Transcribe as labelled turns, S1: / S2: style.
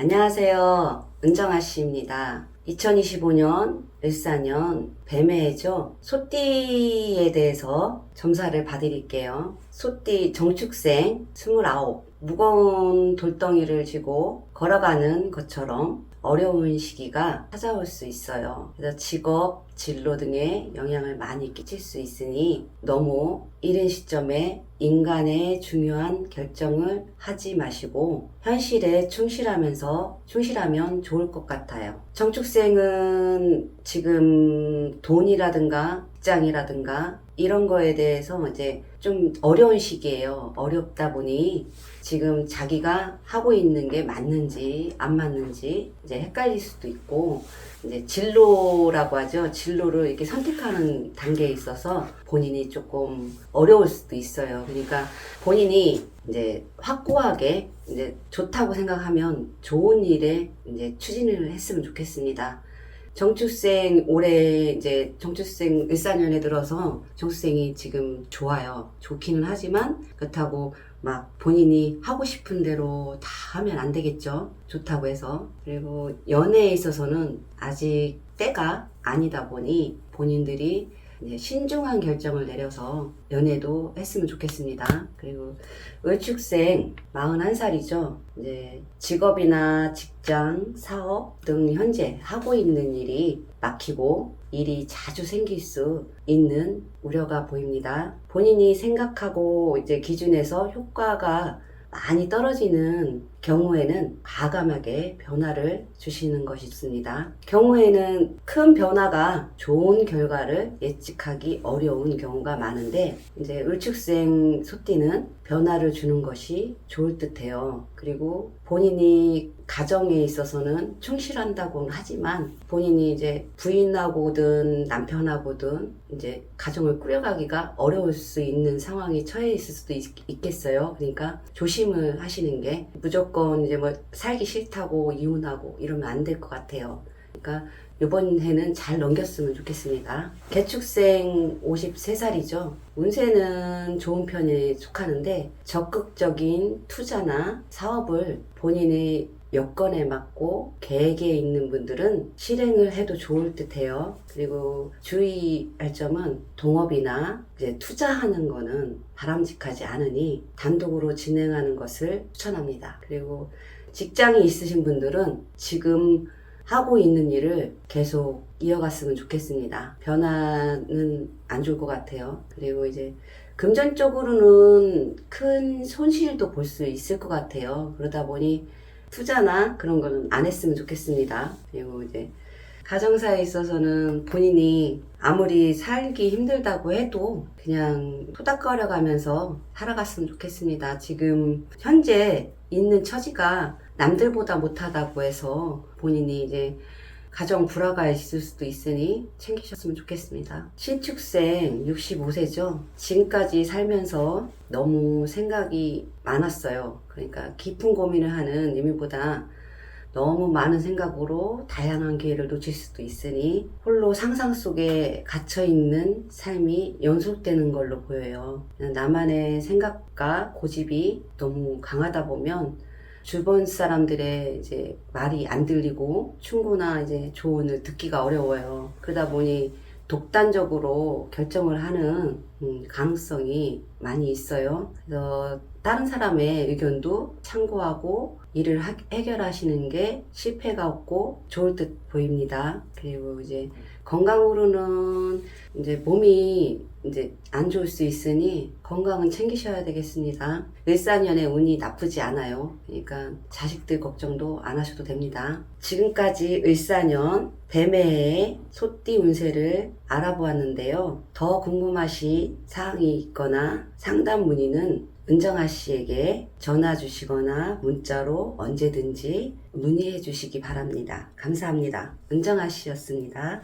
S1: 안녕하세요. 은정아 씨입니다. 2025년 을사년 뱀해죠. 소띠에 대해서 점사를 봐드릴게요. 소띠 정축생 29. 무거운 돌덩이를 쥐고 걸어가는 것처럼 어려운 시기가 찾아올 수 있어요. 그래서 직업, 진로 등에 영향을 많이 끼칠 수 있으니 너무 이른 시점에 인간의 중요한 결정을 하지 마시고 현실에 충실하면서 충실하면 좋을 것 같아요. 정축생은 지금 돈이라든가 직장이라든가 이런 거에 대해서 이제 좀 어려운 시기예요. 어렵다 보니 지금 자기가 하고 있는 게 맞는지 안 맞는지 이제 헷갈릴 수도 있고 이제 진로라고 하죠. 진로를 이렇게 선택하는 단계에 있어서 본인이 조금 어려울 수도 있어요. 그러니까 본인이 이제 확고하게 이제 좋다고 생각하면 좋은 일에 이제 추진을 했으면 좋겠습니다. 정축생 올해 이제 정축생 을사년에 들어서 정축생이 지금 좋아요. 좋기는 하지만 그렇다고 막 본인이 하고 싶은 대로 다 하면 안 되겠죠. 좋다고 해서. 그리고 연애에 있어서는 아직 때가 아니다 보니 본인들이 신중한 결정을 내려서 연애도 했으면 좋겠습니다. 그리고 을축생 41살이죠. 이제 직업이나 직장, 사업 등 현재 하고 있는 일이 막히고 일이 자주 생길 수 있는 우려가 보입니다. 본인이 생각하고 이제 기준에서 효과가 많이 떨어지는 경우에는 과감하게 변화를 주시는 것이 있습니다. 경우에는 큰 변화가 좋은 결과를 예측하기 어려운 경우가 많은데 이제 을축생 소띠는 변화를 주는 것이 좋을 듯해요. 그리고 본인이 가정에 있어서는 충실한다고는 하지만 본인이 이제 부인하고든 남편하고든 이제 가정을 꾸려가기가 어려울 수 있는 상황이 처해 있을 수도 있, 있겠어요. 그러니까 조심을 하시는 게 무조건 이제 뭐 살기 싫다고 이혼하고 이러면 안 될 것 같아요. 그러니까 이번 해는 잘 넘겼으면 좋겠습니다. 개축생 53살이죠. 운세는 좋은 편에 속하는데 적극적인 투자나 사업을 본인의 여건에 맞고 계획에 있는 분들은 실행을 해도 좋을 듯해요. 그리고 주의할 점은 동업이나 이제 투자하는 거는 바람직하지 않으니 단독으로 진행하는 것을 추천합니다. 그리고 직장이 있으신 분들은 지금 하고 있는 일을 계속 이어갔으면 좋겠습니다. 변화는 안 좋을 것 같아요. 그리고 이제 금전적으로는 큰 손실도 볼 수 있을 것 같아요. 그러다 보니 투자나 그런 거는 안 했으면 좋겠습니다. 그리고 이제 가정사에 있어서는 본인이 아무리 살기 힘들다고 해도 그냥 토닥거려 가면서 살아갔으면 좋겠습니다. 지금 현재 있는 처지가 남들보다 못하다고 해서 본인이 이제 가정 불화가 있을 수도 있으니 챙기셨으면 좋겠습니다. 신축생 65세죠. 지금까지 살면서 너무 생각이 많았어요. 그러니까 깊은 고민을 하는 의미보다 너무 많은 생각으로 다양한 기회를 놓칠 수도 있으니 홀로 상상 속에 갇혀 있는 삶이 연속되는 걸로 보여요. 나만의 생각과 고집이 너무 강하다 보면 주변 사람들의 이제 말이 안 들리고 충고나 이제 조언을 듣기가 어려워요. 그러다 보니 독단적으로 결정을 하는 음, 가능성이 많이 있어요. 그래서 다른 사람의 의견도 참고하고 일을 하- 해결하시는 게 실패가 없고 좋을 듯 보입니다. 그리고 이제 건강으로는 이제 몸이 이제 안 좋을 수 있으니 건강은 챙기셔야 되겠습니다. 일사년에 운이 나쁘지 않아요. 그러니까 자식들 걱정도 안 하셔도 됩니다. 지금까지 일사년 뱀해의 소띠 운세를 알아보았는데요. 더 궁금하신 사항이 있거나 상담 문의는 은정아 씨에게 전화 주시거나 문자로 언제든지 문의해 주시기 바랍니다. 감사합니다. 은정아 씨였습니다.